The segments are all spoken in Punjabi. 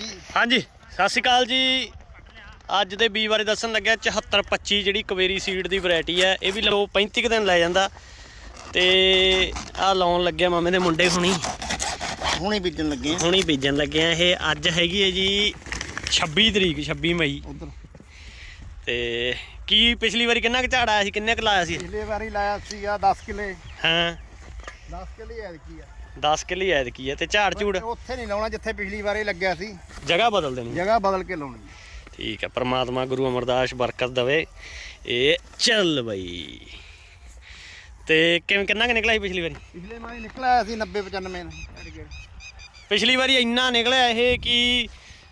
25 ਹਾਂਜੀ ਸਤਿ ਸ਼੍ਰੀ ਅਕਾਲ ਜੀ। ਅੱਜ ਦੇ ਬੀ ਬਾਰੇ ਦੱਸਣ ਲੱਗਿਆ 7425 ਜਿਹੜੀ ਕਵੇਰੀ ਸੀਡ ਦੀ ਵੈਰਾਈਟੀ ਹੈ ਇਹ ਵੀ ਲੋ 35 ਕੁ ਦਿਨ ਲੈ ਜਾਂਦਾ। ਤੇ ਆ ਲਾਉਣ ਲੱਗਿਆ ਮਾਮੇ ਦੇ ਮੁੰਡੇ ਹੁਣੀ। ਹੁਣੇ ਬੀਜਣ ਲੱਗੇ ਆ। ਹੁਣੀ ਬੀਜਣ ਲੱਗੇ ਆ। ਇਹ ਅੱਜ ਹੈਗੀ ਹੈ ਜੀ 26 ਤਰੀਕ 26 ਮਈ। ਤੇ ਕੀ ਪਿਛਲੀ ਵਾਰੀ ਕਿੰਨਾ ਕੁ ਝਾੜ ਆਇਆ ਸੀ ਕਿੰਨੇ ਕੁ ਲਾਇਆ ਸੀ? ਪਿਛਲੇ ਵਾਰੀ ਲਾਇਆ ਸੀਗਾ 10 ਕਿੱਲੇ। ਹਾਂ। 10 ਕਿੱਲੇ ਐਦ ਕੀ ਆ। 10 ਕਿੱਲੇ ਐਦ ਕੀ ਹੈ ਤੇ ਝਾੜ ਝੂੜ। ਉੱਥੇ ਨਹੀਂ ਲਾਉਣਾ ਜਿੱਥੇ ਪਿਛਲੀ ਵਾਰੀ ਲੱਗਿਆ ਸੀ। ਜਗ੍ਹਾ ਬਦਲ ਦੇਣੀ। ਜਗ੍ਹਾ ਬਦਲ ਕੇ ਲਾਉਣੀ ਠੀਕ ਹੈ ਪ੍ਰਮਾਤਮਾ ਗੁਰੂ ਅਮਰਦਾਸ ਬਰਕਤ ਦਵੇ। ਇਹ ਚੱਲ ਬਈ। ਤੇ ਕਿਵੇਂ ਕਿੰਨਾ ਕੁ ਨਿਕਲਿਆ ਸੀ ਪਿਛਲੀ ਵਾਰੀ? ਪਿਛਲੇ ਵਾਰੀ ਨਿਕਲਿਆ ਸੀ 90 95 ਨਾਲ ਪਿਛਲੀ ਵਾਰੀ ਇੰਨਾ ਨਿਕਲਿਆ ਇਹ ਕਿ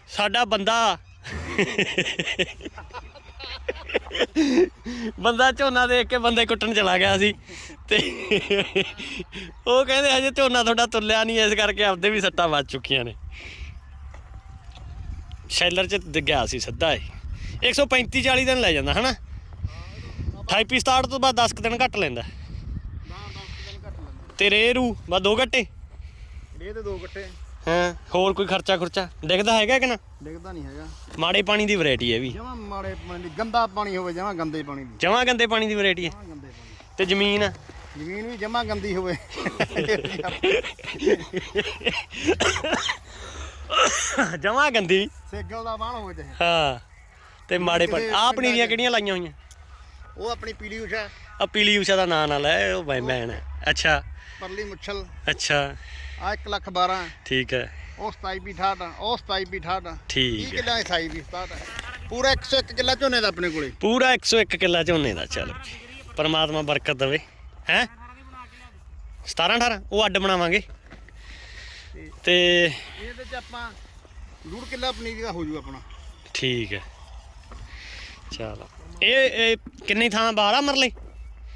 ਸਾਡਾ ਬੰਦਾ ਬੰਦਾ ਝੋਨਾ ਦੇਖ ਕੇ ਬੰਦੇ ਕੁੱਟਣ ਚਲਾ ਗਿਆ ਸੀ ਤੇ ਉਹ ਕਹਿੰਦੇ ਹਜੇ ਝੋਨਾ ਤੁਹਾਡਾ ਤੁਲਿਆ ਨਹੀਂ ਇਸ ਕਰਕੇ ਆਪਦੇ ਵੀ ਸੱਟਾਂ ਵੱਜ ਚੁੱਕੀਆਂ ਨੇ। ਸ਼ੈਲਰ ਚ ਗਿਆ ਸੀ ਸਿੱਧਾ ਇਹ। 135 40 ਦਿਨ ਲੈ ਜਾਂਦਾ ਹਨਾ? 28 67 ਤੋਂ ਬਾਅਦ 10 ਕੁ ਦਿਨ ਘੱਟ ਲੈਂਦਾ। ਤੇ ਰੇਰੂ ਬਸ ਦੋ ਘੱਟੇ? ਇਹ ਤੇ ਦੋ ਗੱਟੇ ਹਾਂ। ਹੋਰ ਕੋਈ ਖਰਚਾ ਖੁਰਚਾ? ਦਿਖਦਾ ਹੈਗਾ ਕਿ ਨਾ? ਡਿੱਗਦਾ ਨਹੀਂ ਹੈਗਾ। ਮਾੜੇ ਪਾਣੀ ਦੀ ਵੈਰਾਈਟੀ ਹੈ ਵੀ। ਜਮਾ ਮਾੜੇ ਪਾਣੀ ਦੀ ਗੰਦਾ ਪਾਣੀ ਹੋਵੇ ਜਮਾ ਗੰਦੇ ਪਾਣੀ ਦੀ। ਜਮਾਂ ਗੰਦੇ ਪਾਣੀ ਦੀ ਵੈਰਾਈਟੀ ਹੈ। ਜਮਾਂ ਗੰਦੇ ਪਾਣੀ ਤੇ ਜ਼ਮੀਨ? ਜ਼ਮੀਨ ਵੀ ਜਮਾ ਗੰਦੀ ਹੋਵੇ। ਜਮਾਂ ਗੰਦੀ। ਸੇਗਲ ਦਾ ਬਾਣ ਹੋਵੇ ਤੇ ਹਾਂ। ਤੇ ਮਾੜੇ ਪਾਣੀ ਆ ਪਨੀਰੀਆਂ ਕਿਹੜੀਆਂ ਲਾਈਆਂ ਹੋਈਆਂ? ਉਹ ਆਪਣੀ ਪੀਲੀ ਉਸ਼ਾ ਆ ਪੀਲੀ ਉਸ਼ਾ ਦਾ ਨਾਂ ਨਾਲ ਹੈ ਉਹ ਬੈ ਮੈਨ ਹੈ ਅੱਛਾ। ਪਰਲੀ ਮੁੱਛਲ। ਅੱਛਾ। ਆ 1 ਲੱਖ 12 ਠੀਕ ਹੈ। ਉਹ 27 ਵੀ 68 ਉਹ 27 ਵੀ 68 ਠੀਕ 30 ਹੈ। ਕਿੱਲਾ 28 ਵੀ 67 ਪੂਰਾ 101 ਕਿੱਲਾ ਝੋਨੇ ਦਾ ਆਪਣੇ ਕੋਲੇ। ਪੂਰਾ 101 ਕਿੱਲਾ ਝੋਨੇ ਦਾ ਚੱਲ ਪਰਮਾਤਮਾ ਬਰਕਤ ਦੇਵੇ। ਹੈ? 17 18 ਉਹ ਅੱਡ ਬਣਾਵਾਂਗੇ। ਤੇ ਇਹਦੇ ਚ ਆਪਾਂ ਡੂੜ ਕਿੱਲਾ ਪਨੀਰੀ ਦਾ ਹੋ ਜੂ ਆਪਣਾ। ਠੀਕ ਹੈ। ਚਲੋ। ਇਹ ਇਹ ਕਿੰਨੀ ਥਾਂ 12 ਮਰਲੇ?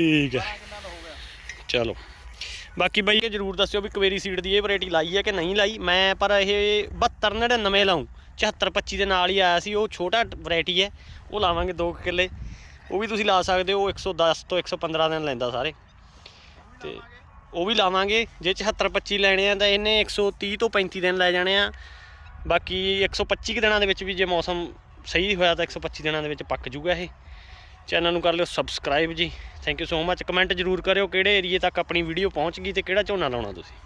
ਠੀਕ ਹੈ। ਚਲੋ। ਬਾਕੀ ਬਾਈ ਇਹ ਜਰੂਰ ਦੱਸਿਓ ਵੀ ਕਵੇਰੀ ਸੀਟ ਦੀ ਇਹ ਵੈਰਾਈਟੀ ਲਾਈ ਹੈ ਕਿ ਨਹੀਂ ਲਾਈ। ਮੈਂ ਪਰ ਇਹ 72 99 ਲਾਉਂ 74 25 ਦੇ ਨਾਲ ਹੀ ਆਇਆ ਸੀ। ਉਹ ਛੋਟਾ ਵੈਰਾਈਟੀ ਹੈ। ਉਹ ਲਾਵਾਂਗੇ 2 ਕਿੱਲੇ। ਉਹ ਵੀ ਤੁਸੀਂ ਲਾ ਸਕਦੇ ਹੋ। 110 ਤੋਂ 115 ਦਿਨ ਲੈਂਦਾ ਸਾਰੇ। ਤੇ ਉਹ ਵੀ ਲਾਵਾਂਗੇ। ਜੇ 74 25 ਲੈਣੇ ਆ ਤਾਂ ਇਹਨੇ 130 ਤੋਂ 35 ਦਿਨ ਲੈ ਜਾਣੇ ਆ। ਬਾਕੀ 125 ਕਿ ਦਿਨਾਂ ਦੇ ਵਿੱਚ ਵੀ ਜੇ ਮੌਸਮ ਸਹੀ ਹੋਇਆ ਤਾਂ 125 ਦਿਨਾਂ ਦੇ ਵਿੱਚ ਪੱਕ ਜੂਗਾ ਇਹ। ਚੈਨਲ ਨੂੰ ਕਰ ਲਿਓ ਸਬਸਕ੍ਰਾਈਬ ਜੀ। Thank you so much comment ਜਰੂਰ ਕਰਿਓ ਕਿਹੜੇ ਏਰੀਏ ਤੱਕ ਆਪਣੀ ਵੀਡੀਓ ਪਹੁੰਚ ਗਈ ਤੇ ਕਿਹੜਾ ਝੋਨਾ ਲਾਉਣਾ ਤੁਸੀਂ?